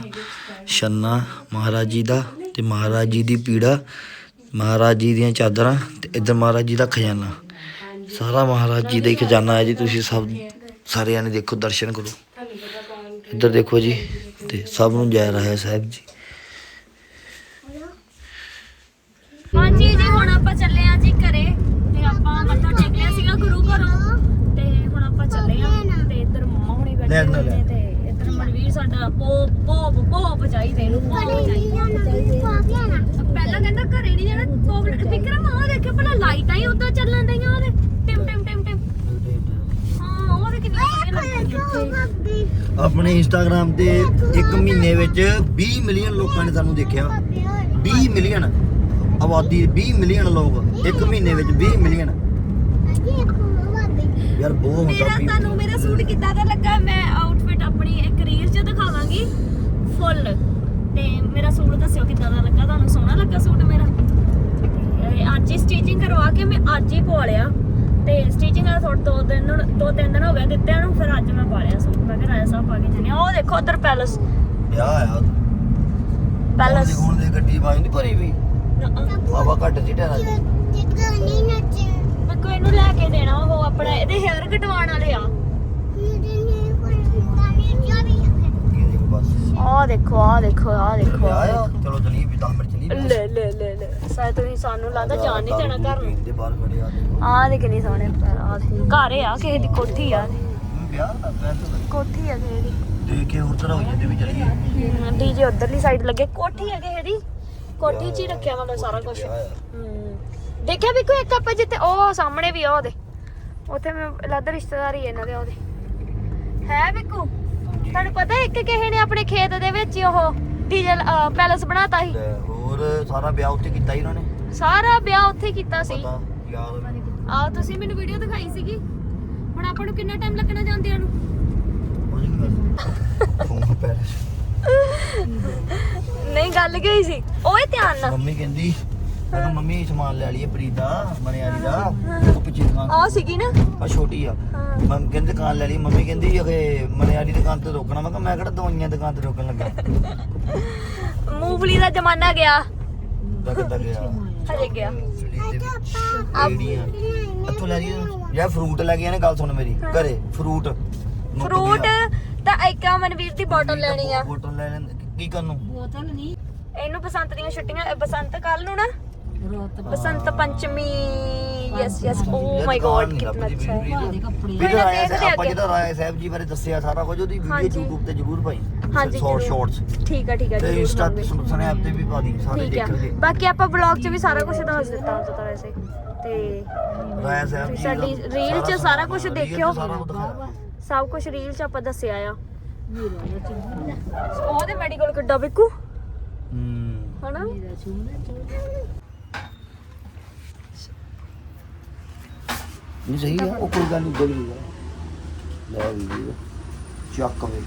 ਛੰਨਾ ਮਹਾਰਾਜ ਜੀ ਦਾ ਤੇ ਮਹਾਰਾਜ ਜੀ ਦੀ ਪੀੜਾ ਮਹਾਰਾਜ ਜੀ ਦੀਆਂ ਚਾਦਰਾਂ ਤੇ ਇੱਧਰ ਮਹਾਰਾਜ ਜੀ ਦਾ ਖਜ਼ਾਨਾ। ਸਾਰਾ ਮਹਾਰਾਜ ਜੀ ਦਾ ਹੀ ਖਜ਼ਾਨਾ ਹੈ ਜੀ ਤੁਸੀਂ ਸਭ ਸਾਰਿਆਂ ਨੇ ਦੇਖੋ ਦਰਸ਼ਨ ਕਰੋ। ਇੱਧਰ ਦੇਖੋ ਜੀ ਤੇ ਸਭ ਨੂੰ ਜੈ ਰਾਇਆ ਸਾਹਿਬ ਜੀ।
ਹਾਂਜੀ ਜੀ ਹੁਣ ਆਪਾਂ ਚੱਲੇ ਆ ਜੀ ਘਰੇ ਤੇ ਆਪਾਂ ਮੱਥਾ ਟੇਕ ਲਿਆ ਸੀਗਾ ਗੁਰੂ ਘਰੋਂ ਤੇ ਹੁਣ ਆਪਾਂ ਚੱਲੇ ਆ ਤੇ ਇੱਧਰ ਮੰਮਾ ਹੁਣੀ ਬੈਠੇ
ਨਾ
ਤੇ ਸਾਡਾ ਪੋਪ ਪੋਪ ਪੋਪ ਚਾਹੀਦੇ ਇਹਨੂੰ ਪੋਪ ਚਾਹੀਦੇ। ਪਹਿਲਾਂ ਕਹਿੰਦਾ ਘਰੇ ਨਹੀਂ ਜਾਣਾ ਪੋਪ ਵਿਕਰਮ ਆ ਦੇਖਿਓ ਭਲਾ ਲਾਈਟਾਂ ਹੀ ਉਦਾਂ ਚੱਲਣ ਦਈਆਂ ਉਹਦੇ। ਟਿਮ ਟਿਮ ਟਿਮ ਟਿਮ। ਹਾਂ
ਆਪਣੇ ਇੰਸਟਾਗ੍ਰam ਤੇ ਇੱਕ ਮਹੀਨੇ ਵਿੱਚ 20 ਮਿਲੀਅਨ ਲੋਕਾਂ ਨੇ ਸਾਨੂੰ ਦੇਖਿਆ। 20 ਮਿਲੀਅਨ। ਆਬਾਦੀ 20 ਮਿਲੀਅਨ ਲੋਕ। ਇੱਕ ਮਹੀਨੇ ਵਿੱਚ 20 ਮਿਲੀਅਨ। ਯਾਰ ਬਹੁਤ ਹੁੰਦਾ
ਮੇਰਾ ਤੁਹਾਨੂੰ ਮੇਰਾ ਸੂਟ ਕਿੱਦਾਂ ਦਾ ਲੱਗਾ? ਮੈਂ ਆਪਣੀ ਇੱਕ ਰੀਲ 'ਚ ਦਿਖਾਵਾਂਗੀ ਫੁੱਲ ਤੇ ਮੇਰਾ ਸੂਟ ਦੱਸਿਓ ਕਿੱਦਾਂ ਦਾ ਲੱਗਾ? ਤੁਹਾਨੂੰ ਸੋਹਣਾ ਲੱਗਾ ਸੂਟ ਮੇਰਾ? ਅੱਜ ਹੀ ਸਟਿਚਿੰਗ ਕਰਵਾ ਕੇ ਮੈਂ ਅੱਜ ਹੀ ਪਵਾ ਲਿਆ। ਤੇ ਸਟਿਚਿੰਗ ਦਾ ਥੋੜਾ ਦੋ ਦਿਨ ਹੁਣ- ਦੋ ਤਿੰਨ ਦਿਨ ਹੋ ਗਏ ਦਿੱਤਿਆਂ ਨੂੰ ਫਿਰ ਅੱਜ ਮੈਂ ਪਾ ਲਿਆ ਸੂਟ। ਮੈਂ ਕਿਹਾ ਰਾਜਾ ਸਾਹਿਬ ਪਾ ਕੇ ਜਾਣੇ ਉਹ ਦੇਖੋ ਉਧਰ ਪੈਲਸ
ਵਿਆਹ ਆ।
ਪੈਲਸ
ਹੁਣ ਦੇ ਗੱਡੀ ਬਾਈ ਨਹੀਂ ਭਰੀ ਵੀ। ਬਾਬਾ ਘੱਟ ਸੀ ਟਾਇਰਾਂ ਦੀ।
ਮੈਂ ਕੋਈ ਇਹਨੂੰ ਲੈ ਕੇ ਦੇਣਾ ਉਹ ਆਪਣਾ ਇਹਦੇ ਹੈਅਰ ਕਟਵਾਉਣ ਵਾਲੇ ਆ।
ਦੇਖੋ
ਆਹ ਦੇਖੋ ਆਹ ਦੇਖੋ ਆਹ ਦੇਖੋ
ਵਿਆਹ
ਆਹ
ਆ। ਚਲੋ ਚਲੀਏ ਵੀ 10 ਮਿੰਟ ਚਲੀਏ
ਲੈ ਲੈ ਲੈ ਲੈ। ਸਾਇਦ ਤੁਸੀਂ ਸਾਨੂੰ ਲੱਗਦਾ ਜਾਣ ਨਹੀਂ ਦੇਣਾ ਘਰ ਨੂੰ।
ਦੇ ਬਾਹਰ ਖੜੇ ਆ ਦੇਖੋ।
ਆਹ ਦੇ ਕਿੰਨੀ ਸੋਹਣੇ ਪੈਰ ਆਹ ਦੇ ਘਰ ਆ ਕਿਸੇ ਦੀ ਕੋਠੀ ਆ।
ਵਿਆਹ ਦਾ ਪੈਸੇ
ਕੋਠੀ ਆ ਕਿਸੇ ਦੀ।
ਦੇਖ ਕੇ ਹੋਰ ਤਰ੍ਹਾਂ ਹੋ ਜਾਂਦੇ ਵੀ ਚਲੀਏ।
ਡੀਜੇ ਉਧਰਲੀ ਸਾਈਡ ਲੱਗੇ। ਕੋਠੀ ਆ ਕਿਸੇ ਦੀ? ਕੋਠੀ 'ਚ ਹੀ ਰੱਖਿਆ ਮਤਲਬ ਸਾਰਾ ਕੁਝ। ਦੇਖਿਆ ਵੀ ਕੋਈ ਇੱਕ ਆਪਾਂ ਜਿੱਥੇ ਉਹ ਸਾਹਮਣੇ ਵੀ ਆ ਉਹਦੇ। ਉੱਥੇ ਮੈਂ ਲੱਗਦਾ ਰਿਸ਼ਤੇਦਾਰ ਹੀ ਆ ਇਹਨਾਂ ਦੇ ਉਹਦੇ। ਹੈ ਬਿੱਕੂ ਤੁਹਾਨੂੰ ਪਤਾ ਇੱਕ ਕਿਸੇ ਨੇ ਆਪਣੇ ਖੇਤ ਦੇ ਵਿੱਚ ਹੀ ਉਹ ਡੀਜ਼ਲ ਪੈਲਸ ਬਣਾਤਾ ਸੀ?
ਲੈ ਹੋਰ ਸਾਰਾ ਵਿਆਹ ਉੱਥੇ ਕੀਤਾ ਉਹਨਾਂ ਨੇ।
ਸਾਰਾ ਵਿਆਹ ਉੱਥੇ ਕੀਤਾ ਸੀ।
ਪਤਾ ਯਾਦ
ਆਹ ਤੁਸੀਂ ਮੈਨੂੰ ਵੀਡੀਓ ਦਿਖਾਈ ਸੀਗੀ। ਹੁਣ ਆਪਾਂ ਨੂੰ ਕਿੰਨਾ ਟਾਈਮ ਲੱਗਣਾ ਜਾਂਦਿਆਂ ਨੂੰ?
ਫੋਨ
ਨਹੀਂ ਗੱਲ ਕੀ ਹੋਈ ਸੀ? ਓਏ ਧਿਆਨ ਨਾਲ।
ਮੰਮੀ ਕਹਿੰਦੀ ਮੈਂ ਕਿਹਾ ਮੰਮੀ ਸਮਾਨ ਲੈ ਲਈਏ ਪ੍ਰੀਤ ਦਾ ਮਨਿਆਰੀ ਦਾ ਉਹ ਪਿੱਛੇ ਦੁਕਾਨ
ਆਹ ਸੀਗੀ ਨਾ?
ਆ ਛੋਟੀ ਆ।
ਹਾਂ।
ਮੈਂ ਕਹਿੰਦੇ ਦੁਕਾਨ ਲੈ ਲਈ। ਮੰਮੀ ਕਹਿੰਦੀ ਅਗੇ ਮਨਿਆਰੀ ਦੁਕਾਨ ਤੇ ਰੋਕਣਾ। ਮੈਂ ਕਿਹਾ ਮੈਂ ਕਿਹੜਾ ਦਵਾਈਆਂ ਦੁਕਾਨ ਤੇ ਰੋਕਣ ਲੱਗਾ?
ਮੂੰਗਫਲੀ ਦਾ ਜ਼ਮਾਨਾ ਗਿਆ।
ਦਾ ਕਿੱਦਾਂ
ਹਜੇ
ਲੈ ਫਰੂਟ ਲੈ ਕੇ ਗੱਲ ਸੁਣ ਮੇਰੀ। ਘਰੇ ਫਰੂਟ
ਫਰੂਟ ਤਾਂ ਇੱਕ ਆ ਮਨਵੀਰ ਦੀ ਬੋਟਲ ਲੈਣੀ ਆ।
ਬੋਟਲ ਲੈ ਲੈਣ ਕੀ ਕਰਨ?
ਬੋਤਲ ਨਹੀਂ
ਇਹਨੂੰ ਬਸੰਤ ਦੀਆਂ ਛੁੱਟੀਆਂ ਅ, ਬਸੰਤ ਕੱਲ ਨੂੰ ਨਾ ਪੰਚਮੀ ਯਸ ਯਸ ਓ
ਯਾਰ
ਮਾਈ
ਨੀ
ਕਿੰਨਾ ਅੱਛਾ ਹੈ
ਵੀਡੀਓ। ਰਾਇਆ
ਦੇਖਦੇ
ਸਾਹਿਬ ਆਪਾਂ। ਜਿਹੜਾ ਰਾਇਆ ਸਾਹਿਬ ਜੀ ਬਾਰੇ ਦੱਸਿਆ ਸਾਰਾ ਕੁਝ ਉਹਦੀ ਵੀਡੀਓ। YouTube ਤੇ ਜ਼ਰੂਰ ਪਾਈ
ਹਾਂਜੀ,
ਸ਼ਾਰਟ
ਜ਼ਰੂਰ।
ਸ਼ਾਰਟਸ
ਠੀਕ ਆ ਠੀਕ ਆ
ਤੇ
ਜ਼ਰੂਰ
ਇੰਸਟਾ। ਤੇ ਸਨੈਪ ਤੇ ਵੀ ਪਾ ਦੀ ਸਾਰੇ
ਠੀਕ
ਦੇਖਣਗੇ
ਬਾਕੀ ਆਪਾਂ ਬਲੌਗ 'ਚ ਵੀ ਸਾਰਾ ਕੁਝ ਦੱਸ ਦਿੱਤਾ ਹੁੰਦਾ ਤਾਂ ਵੈਸੇ ਤੇ
ਰਾਇਆ ਸਾਹਿਬ ਜੀ
ਸਾਡੀ
ਦਾ
ਰੀਲ 'ਚ ਸਾਰਾ ਕੁਝ
ਰੀਲ 'ਚ
ਦੇਖਿਓ
ਸਾਰਾ ਕੁਝ ਦਿਖਾਇਆ।
ਸਭ ਕੁਝ ਰੀਲ 'ਚ ਆਪਾਂ ਦੱਸਿਆ ਆ ਉਹਦੇ ਮੈਡੀਕਲ ਕਿੱਡਾ ਬਿੱਕੂ
ਹੂੰ
ਹਨਾ
ਨਹੀਂ ਸਹੀ ਆ, ਉਹ ਕੋਈ ਗੱਲ ਨਹੀਂ ਗਲੀ ਆ ਲੈ ਵੀ ਚੱਕ ਵੇ।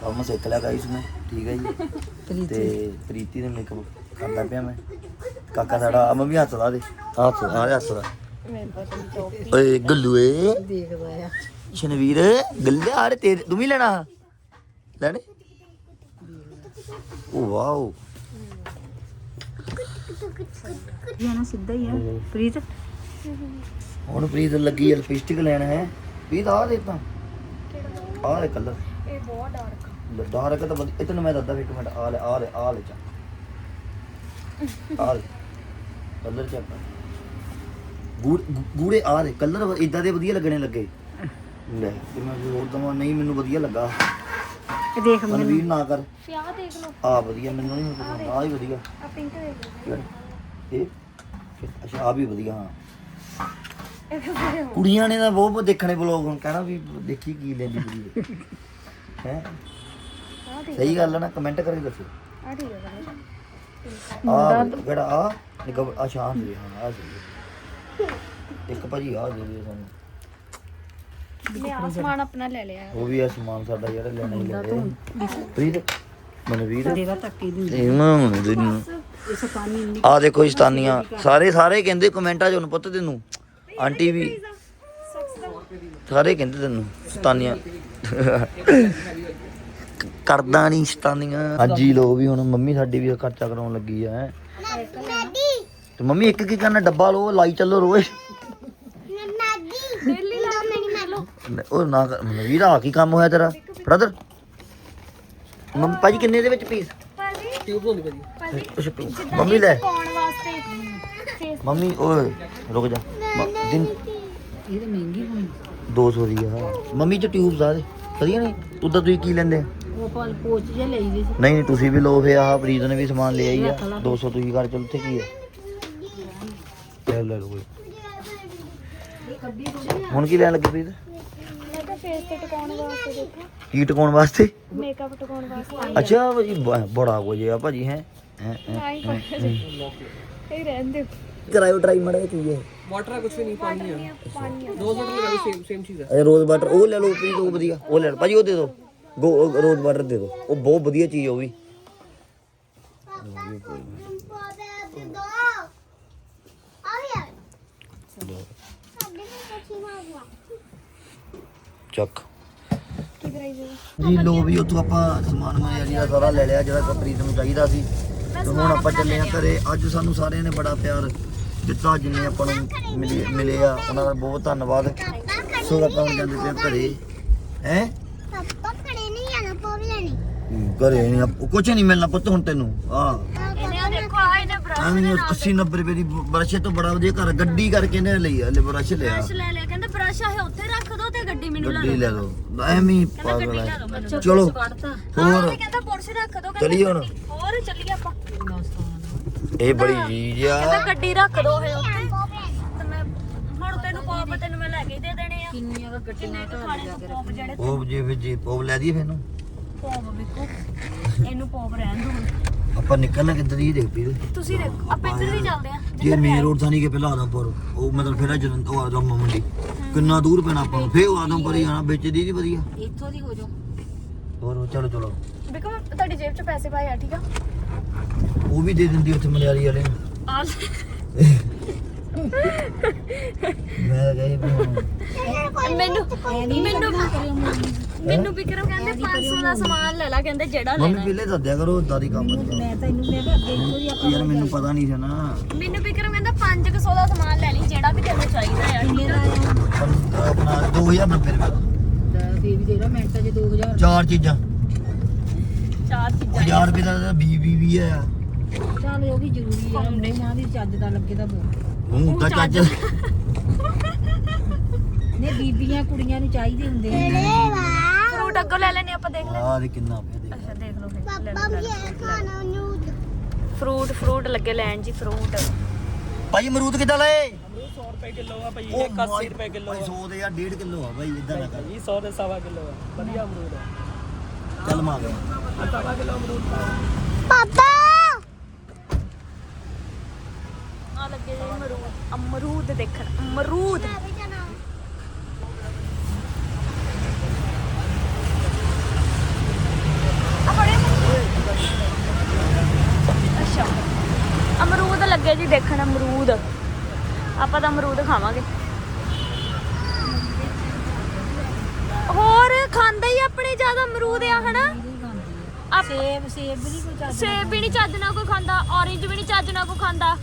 ਕੰਮ ਸਿੱਖ ਲਿਆ ਗਾਈਸ ਮੈਂ ਠੀਕ ਹੈ ਜੀ। ਤੇ ਪ੍ਰੀਤੀ ਨੇ ਮੇਕਅਪ ਕਰਦਾ ਪਿਆ ਮੈਂ। ਕਾਕਾ ਸਾਡਾ ਆ ਮੰਮੀ ਹੱਸਦਾ ਦੇ। ਹੱਸ ਆ ਹੱਸਦਾ ਓਏ ਗੱਲੂਏ
ਦੇਖਦਾ ਆ
ਸ਼ਨਵੀਰ ਗੱਲੇ ਆ ਰਹੇ ਤੇਰੇ ਤੂੰ ਵੀ ਲੈਣਾ ਲੈਣੇ? Oh wow.
ਜਾਨਾ ਸਿੱਧਾ ਹੀ ਆ ਪ੍ਰੀਤ?
ਹੁਣ ਪ੍ਰੀਤ ਲੱਗੀ ਲਿਪਸਟਿਕ ਲੈਣਾ ਹੈ। ਪ੍ਰੀਤ ਆ ਦੇ ਤਾਂ। ਆ ਲੈ ਕਲਰ
ਇਹ ਬਹੁਤ ਡਾਰਕ
ਡਾਰਕ ਤਾਂ ਵਧੀਆ- ਇਹ ਤੈਨੂੰ ਮੈਂ ਦੱਸਦਾ ਇੱਕ ਮਿੰਟ ਆ ਲੈ ਆ ਲੈ ਆ ਲੈ ਚਾ ਆ ਲੈ ਕਲਰ ਚੈੱਕ। ਕਰ ਗੂੜ- ਆ ਲੈ ਕਲਰ ਇਦਾਂ ਦੇ ਵਧੀਆ ਲੱਗਣੇ ਲੱਗੇ। ਲੈ ਤੇ ਮੈਂ ਹੋਰ ਦਵਾਂ ਨਹੀਂ ਮੈਨੂੰ ਵਧੀਆ ਲੱਗਾ।
ਇਹ ਦੇਖ
ਮਨਵੀਰ ਨਾ ਕਰ।
ਪਿਆ ਦੇਖ ਲਓ।
ਆ ਵਧੀਆ ਮੈਨੂੰ ਨਹੀਂ ਪਸੰਦ ਆ ਹੀ ਵਧੀਆ।
ਆ ਪਿੰਕ ਦੇਖ ਲਓ।
ਕਿਹੜਾ? ਇਹ ਅੱਛਾ ਆ ਵੀ ਵਧੀਆ ਹਾਂ। ਕੁੜੀਆਂ ਨੇ ਤਾਂ ਬਹੁਤ ਬਹੁਤ ਦੇਖਣੇ ਬਲੌਗ ਹੁਣ ਕਹਿਣਾ ਵੀ ਦੇਖੀ ਕੀ ਲੈਂਦੀ ਕੁੜੀ ਹੈ?
ਦੇਖ
ਸਹੀ ਗੱਲ ਹੈ ਨਾ ਕਮੈਂਟ ਕਰਕੇ ਦੱਸੋ।
ਆ ਠੀਕ ਹੈ
ਆ ਕਿਹੜਾ ਆ ਇੱਕ ਆ ਸ਼ਾਨ ਦੇ ਹਾਂ ਆ ਸਹੀ ਹੈ। ਇੱਕ ਭਾਜੀ ਆ ਦੇ ਦੇ ਸਾਨੂੰ।
ਮੈਂ ਆ ਸਮਾਨ ਆਪਣਾ ਲੈ ਲਿਆ
ਉਹ ਵੀ ਆ ਸਮਾਨ ਸਾਡਾ ਜਿਹੜਾ ਲੈਣਾ ਹੀ ਲੈ ਲਿਆ। ਪ੍ਰੀਤ ਮਨਵੀਰ
ਦੇਗਾ ਧੱਕੇ ਦੀ
ਇਹਨਾਂ ਨੂੰ ਦਿਨ
ਇਸ ਪਾਣੀ ਨਹੀਂ
ਆ ਦੇਖੋ ਇਸਤਾਨੀਆਂ ਸਾਰੇ ਸਾਰੇ ਕਹਿੰਦੇ ਕਮੈਂਟਾਂ 'ਚ ਹੁਣ ਪੁੱਤ ਤੈਨੂੰ। ਆਂਟੀ ਵੀ ਸਾਰੇ ਕਹਿੰਦੇ ਤੈਨੂੰ ਸਤਾਨੀਆਂ। ਕਰਦਾ ਨਹੀਂ ਸਤਾਨੀਆਂ। ਹਾਂਜੀ ਲੋ ਵੀ ਹੁਣ ਮੰਮੀ ਸਾਡੀ ਵੀ ਖਰਚਾ ਕਰਾਉਣ ਲੱਗੀ ਆ ਹੈਂ। ਤੇ ਮੰਮੀ ਇੱਕ ਕੀ ਕਰਨਾ ਡੱਬਾ ਲੋ ਲਾਈ ਚੱਲੋ ਰੋਜ਼
ਡੇਲੀ ਲਾ ਮੇਰੀ ਮਾਰ ਲਓ
ਉਹ ਨਾ ਕਰ- ਵੀਰ ਆ ਕੀ ਕੰਮ ਹੋਇਆ ਤੇਰਾ? ਬ੍ਰਦਰ ਮੰਮੀ ਭਾਜੀ ਕਿੰਨੇ ਦੇ ਵਿੱਚ ਪੀਸ
ਭਾਜੀ
ਅੱਛਾ ਪੀਸ ਮੰਮੀ ਲੈ।
ਪਾਉਣ ਵਾਸਤੇ ਫੇਸ
ਮੰਮੀ, ਓਏ, ਰੁਕ ਜਾ। ਮ- ਦਿਨ
ਇਹ ਤਾਂ ਮਹਿੰਗੀ ਹੋਣੀ
200 ਦੀ ਆ। ਮੰਮੀ ਚ ਟਿਊਬਸ ਆ ਦੇ। ਵਧੀਆ ਨਹੀਂ ਉਦਾਂ ਤੁਸੀਂ ਕੀ ਲੈਂਦੇ?
ਉਹ ਪਾਲ ਪੋਚ ਜਿਹਾ ਲਈ ਦੀ ਸੀ
ਨਹੀਂ ਨਹੀਂ, ਤੁਸੀਂ ਵੀ ਲੋ ਫੇ ਆਹ ਪ੍ਰੀਤ ਨੇ ਵੀ ਸਮਾਨ ਲਿਆ ਹੀ ਆ। 200 ਤੁਸੀਂ ਕਰ ਚਲੋ, ਉੱਥੇ ਕੀ ਆ? ਲੈ ਲੈ ਲਓ ਕੋਈ। ਹੁਣ ਕੀ ਲੈਣ ਲੱਗੇ ਪ੍ਰੀਤ
ਮੈਂ ਤਾਂ ਫੇਸ ਤੇ ਟਿਕਾਉਣ ਵਾਸਤੇ ਦੇਖਾਂ
ਕੀ ਟਿਕਾਉਣ ਵਾਸਤੇ
ਮੇਕਅਪ ਟਿਕਾਉਣ ਵਾਸਤੇ
ਅੱਛਾ ਭਾਜੀ ਬ- ਬੜਾ ਕੁਝ ਆ ਭਾਜੀ ਹੈ
ਆਈ ਇਹ ਰਹਿੰਦੇ
ਕਰਾਇਓ ਟਰਾਈ ਮੜਾ ਕੀ ਹੈ
वाटर कुछ भी नहीं पानी है
ਪਾਣੀ
रोज वाटर लगा सेम सेम चीज है
ਇਹ ਰੋਜ਼ ਵਾਟਰ ਉਹ ਲੈ ਲਓ ਪ੍ਰੀਤ ਉਹ ਵਧੀਆ ਉਹ ਲੈ ਲਓ ਭਾਜੀ ਉਹ ਦੇ ਦਿਓ ਗੋ ਉਹ ਰੋਜ਼ ਵਾਟਰ ਦੇ ਦਿਓ ਉਹ ਬਹੁਤ ਵਧੀਆ ਚੀਜ਼ ਹੈ ਉਹ ਵੀ ਚੱਕ।
ਕੀ ਜੀ
ਲੋ ਵੀ ਉੱਥੋਂ ਆਪਾਂ ਸਮਾਨ ਮਨਿਆਰੀ ਦਾ ਸਾਰਾ ਲੈ ਲਿਆ ਜਿਹੜਾ ਪ੍ਰੀਤ ਨੂੰ ਚਾਹੀਦਾ ਸੀ। ਤੇ ਹੁਣ ਆਪਾਂ ਚੱਲੇ ਆ ਘਰੇ। ਅੱਜ ਸਾਨੂੰ ਸਾਰਿਆਂ ਨੇ ਬੜਾ ਪਿਆਰ ਦਿੱਤਾ ਜਿੰਨੇ ਆਪਾਂ ਨੂੰ ਮਿਲੇ ਮਿਲੇ ਆ ਉਹਨਾਂ ਦਾ ਬਹੁਤ ਧੰਨਵਾਦ। ਸੋ ਆਪਾਂ ਹੁਣ ਜਾਂਦੇ ਪਏ ਆ ਘਰੇ। ਹੈ? ਘਰੇ ਨਹੀਂ ਕੁਝ ਨਹੀਂ ਮਿਲਣਾ ਪੁੱਤ ਹੁਣ ਤੈਨੂੰ। ਆ
ਇਹਨੇ ਆ ਦੇਖੋ ਆ ਇਹਨੇ ਬ੍ਰਸ਼
ਐਵੇਂ 80 90 ਰੁਪਏ ਦੀ ਬਰਸ਼ ਤੋਂ ਬੜਾ ਵਧੀਆ ਘਰ ਗੱਡੀ ਕਰਕੇ ਇਹਨੇ ਲਈ ਆ ਲੈ ਬਰਸ਼ ਲਿਆ।
ਬ੍ਰਸ਼ ਲੈ ਲਿਆ ਕਹਿੰਦਾ ਬ੍ਰਸ਼ ਆ ਉੱਥੇ ਰੱਖ ਗੱਡੀ ਮੈਨੂੰ ਲਾ
ਗੱਡੀ ਲੈ ਲਓ। ਐਵੇਂ ਹੀ ਪਾਗਲ ਹੈ ਚਲੋ। ਹੋਰ
ਕਹਿੰਦਾ ਪੁਰਸ਼ ਰੱਖ ਦੋ
ਚਲੀਏ ਹੁਣ।
ਹੋਰ ਚੱਲੀਏ ਆਪਾਂ।
ਇਹ ਬੜੀ ਚੀਜ਼ ਆ।
ਕਹਿੰਦਾ ਗੱਡੀ ਰੱਖ ਦੋ ਇਹ ਉੱਥੇ। ਤੇ ਮੈਂ ਹੁਣ ਤੈਨੂੰ ਪਾਪ ਤੈਨੂੰ ਮੈਂ ਲੈ ਕੇ ਕੇ ਹੀ ਦੇ ਦੇਣੇ ਆ।
ਕਿੰਨੀਆਂ ਕੁ
ਕਿੰਨੇ
ਗੱਟੀਆਂ
ਕੁ ਖਾਣੇ ਤੋਂ ਪੋਪ ਜਿਹੜੇ
ਉਹ ਜੇ ਫਿਰ ਜੇ ਪੋਪ ਲੈ ਦਈਏ ਫਿਰ ਨੂੰ
ਪੋਪ ਬਿੱਕੂ ਇਹਨੂੰ ਪੋਪ ਰਹਿਣ ਦੋ।
ਆਪਾਂ ਨਿਕਲਣਾ ਕਿੱਧਰ ਹੀ ਦੇਖ ਪੀਰ
ਤੁਸੀਂ ਦੇਖੋ ਆਪਾਂ ਇੱਧਰ ਵੀ ਚੱਲਦੇ ਆ
ਜੇ ਮੇਨ ਰੋਡ ਤਾਂ ਨਹੀਂ ਕਿ ਪਹਿਲਾਂ ਆਦਮਪੁਰ ਉਹ ਮਤਲਬ ਫਿਰ ਜਦੋਂ ਉਹ ਆਦਮ ਮੰਡੀ। ਕਿੰਨਾ ਦੂਰ ਪੈਣਾ ਆਪਾਂ ਨੂੰ ਫਿਰ ਆਦਮਪੁਰ ਹੀ ਆਣਾ ਵਿੱਚ ਦੀ ਨਹੀਂ ਵਧੀਆ।
ਇੱਥੋਂ ਦੀ ਹੋ ਜਾਓ
ਹੋਰ ਚਲੋ ਚਲੋ।
ਬਿੱਕੂ ਮੈਂ ਤੁਹਾਡੀ ਜੇਬ 'ਚ ਪੈਸੇ ਪਾਏ ਆ ਠੀਕ ਆ?
ਉਹ ਵੀ ਦੇ ਦਿੰਦੀ ਉੱਥੇ ਮਲਿਆਰੀ ਵਾਲੇ ਨੂੰ।
ਆ
ਮੈਂ ਵੀ ਹੁਣ
ਮੈਨੂੰ ਮੈਨੂੰ ਮੈਨੂੰ ਵਿਕਰਮ ਕਹਿੰਦੇ 500 ਦਾ ਸਮਾਨ ਲੈ ਲੈ ਕਹਿੰਦੇ ਜਿਹੜਾ
ਮੰਮੀ
ਲੈਣਾ।
ਪਹਿਲੇ ਦੱਸਿਆ ਕਰੋ ਉਦਾਂ ਦੀ ਕੰਮ ਨਹੀਂ।
ਮੈਂ ਤੈਨੂੰ ਮੈਂ ਕਿਹਾ ਅੱਗੇ ਇੱਥੋਂ ਦੀ ਆਪਾਂ
ਯਾਰ ਮੈਨੂੰ ਪਤਾ ਨਹੀਂ ਸੀ ਨਾ।
ਮੈਨੂੰ ਵਿਕਰਮ ਕਹਿੰਦਾ 500 ਦਾ ਸਮਾਨ ਲੈ ਲਈ ਜਿਹੜਾ ਵੀ ਤੈਨੂੰ ਚਾਹੀਦਾ ਆ
ਦਾ ਆਇਆ
ਪਰ ਆਪਣਾ 2090 ਰੁਪਏ ਦਾ।
ਤਾਂ ਵੀ ਦੇ ਰਹਾ ਮਿੰਟ 'ਚ 2000
ਚਾਰ ਚੀਜ਼ਾਂ।
ਚਾਰ ਚੀਜ਼ਾਂ।
1000 ਰੁਪਏ ਦਾ ਬੀ ਬੀ ਵੀ ਆ।
ਚੱਲ ਉਹ ਵੀ ਜ਼ਰੂਰੀ ਆ ਮਾਂ ਦੀ ਚੱਜ ਦਾ ਲੱਗੇ ਤਾਂ ਬਹੁਤ।
ਮੂੰਹ ਤਾਂ ਚੱਜ
ਨੇ ਬੀਬੀਆਂ ਕੁੜੀਆਂ ਨੂੰ ਚਾਹੀਦੇ ਹੁੰਦੇ ਨੇ
ਫਰੂਟ ਅੱਗੋਂ ਲੈ ਲੈਣੇ ਆਪਾਂ ਦੇਖ ਲੈ
ਆਹ ਦੇ ਕਿੰਨਾ ਪਿਆ ਦੇ
ਅੱਛਾ ਦੇਖ ਲਓ ਫਿਰ ਲੈ ਲਓ, ਲੈ ਲਓ ਫਰੂਟ ਫਰੂਟ ਲੱਗੇ ਲੈਣ ਜੀ ਫਰੂਟ।
ਭਾਈ ਅਮਰੂਦ ਕਿੱਦਾਂ ਲਏ?
100 ਰੁਪਏ ਕਿਲੋ ਆ ਭਾਈ
ਉਹ
81 ਰੁਪਏ ਕਿਲੋ
ਭਾਈ 100 ਦੇ ਯਾਰ 1.5 ਕਿਲੋ ਆ ਭਾਈ ਇਦਾਂ ਨਾ ਕਰ।
ਜੀ 100 ਦੇ ਸਵਾ ਕਿਲੋ ਆ। ਵਧੀਆ ਅਮਰੂਦ ਆ।
ਚੱਲ ਮਾਂ ਗਿਆ
ਆਹ ਸਵਾ ਕਿਲੋ ਅਮਰੂਦ ਪਾਓ
ਅਮਰੂਦ ਅਮਰੂਦ ਦੇਖਣ ਅਮਰੂਦ। ਆ ਫੜੇ ਅੱਛਾ। ਅਮਰੂਦ ਲੱਗੇ ਜੀ ਦੇਖਣ ਅਮਰੂਦ। ਆਪਾਂ ਤਾਂ ਅਮਰੂਦ ਖਾਵਾਂਗੇ। ਹੋਰ ਖਾਂਦਾ ਹੀ ਆਪਣੇ ਜ਼ਿਆਦਾ ਅਮਰੂਦ ਆ ਹਨਾ?
ਸੇਬ ਸੇਬ ਵੀ ਨਹੀਂ ਕੋਈ ਚੱਜ
ਸੇਬ ਵੀ ਨਹੀਂ ਚੱਜ ਨਾਲ ਕੋਈ ਖਾਂਦਾ ਔਰੇਂਜ ਵੀ ਨਹੀਂ ਚੱਜ ਨਾਲ ਕੋਈ ਖਾਂਦਾ।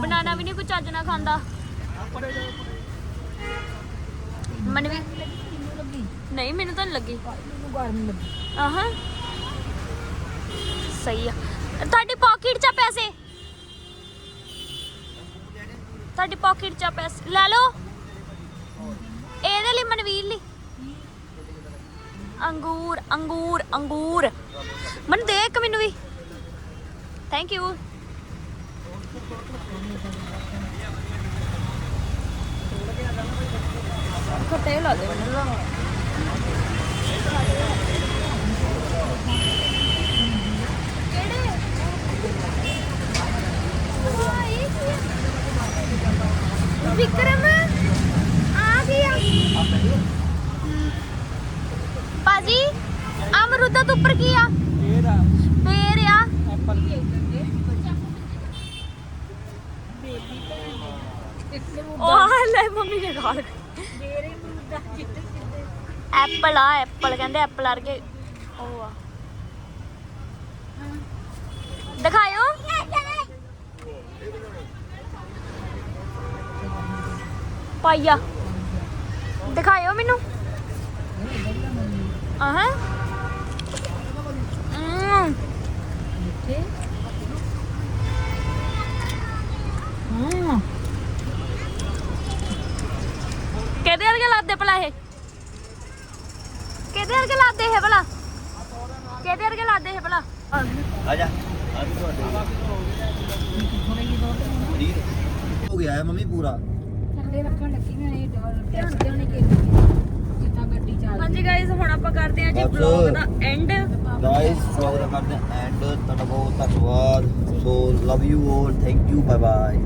ਬਨਾਨਾ ਵੀ ਨਹੀਂ ਕੋਈ ਚੱਜ ਨਾਲ ਖਾਂਦਾ। ਮਨ ਨਹੀਂ, ਮੈਨੂੰ ਤਾਂ ਨਹੀਂ ਲੱਗੀ।
ਮੈਨੂੰ ਗਰਮ ਲੱਗੀ
ਆਹਾਂ। ਸਹੀ ਆ। ਤੁਹਾਡੀ ਪਾਕਟ 'ਚ ਆ ਪੈਸੇ। ਤੁਹਾਡੀ ਪਾਕਟ 'ਚ ਆ ਪੈਸੇ। ਲੈ ਲਓ। ਇਹਦੇ ਲਈ ਮਨਵੀਰ ਲਈ। ਅੰਗੂਰ ਅੰਗੂਰ ਅੰਗੂਰ। ਮਨ ਦੇ ਮੈਨੂੰ ਵੀ। ਥੈਂਕ ਯੂ ਖੱਟੇ ਲਾ ਦੇ ਮੈਨੂੰ? ਵਿਕਰਮ ਆ ਗਿਆ ਬਾਜੀ ਅਮਰੂਦਾ ਤੋਂ ਉੱਪਰ ਕੀ ਆ?
ਇਹ ਆ।
ਬੇਰ ਆ।
ਐਪਲ।
ਉਹ ਲੈ ਮੰਮੀ ਨੇ ਗਾਲ ਐਪਲ ਆ ਐਪਲ ਕਹਿੰਦੇ ਐਪਲ ਵਰਗੇ। ਉਹ ਆ। ਦਿਖਾਇਓ। ਪਾਈਆ ਦਿਖਾਇਓ ਮੈਨੂੰ। ਆਹਾਂ। ਹਮ ਹਮ ਕਿਹਦੇ ਵਰਗੇ ਲੱਗਦੇ ਭਲਾ ਇਹ? ਕਿਹਦੇ ਵਰਗੇ ਲੱਗਦੇ ਇਹ ਭਲਾ? ਕਿਹਦੇ ਵਰਗੇ ਲੱਗਦੇ ਇਹ ਭਲਾ?
ਆ ਜਾ ਆ ਵੀ ਤੁਹਾਡੇ ਹੋ ਗਿਆ ਹੈ ਮੰਮੀ ਪੂਰਾ।
ਥੱਲੇ ਰੱਖਣ ਲੱਗੀ ਮੈਂ ਇਹ ਟੈਸਟ ਦੇਣੇ ਕਿ ਜਿੱਦਾਂ ਗੱਡੀ ਚੱਲਦੀ
ਹਾਂਜੀ ਗਾਇਸ ਹੁਣ ਆਪਾਂ ਕਰਦੇ ਹਾਂ ਜੀ
ਬਸ।
ਵਲੌਗ ਦਾ ਐਂਡ
ਗਾਇਸ ਵਲੌਗ ਦਾ ਕਰਦੇ ਐਂਡ ਤੁਹਾਡਾ ਬਹੁਤ ਧੰਨਵਾਦ। So love you all thank you bye bye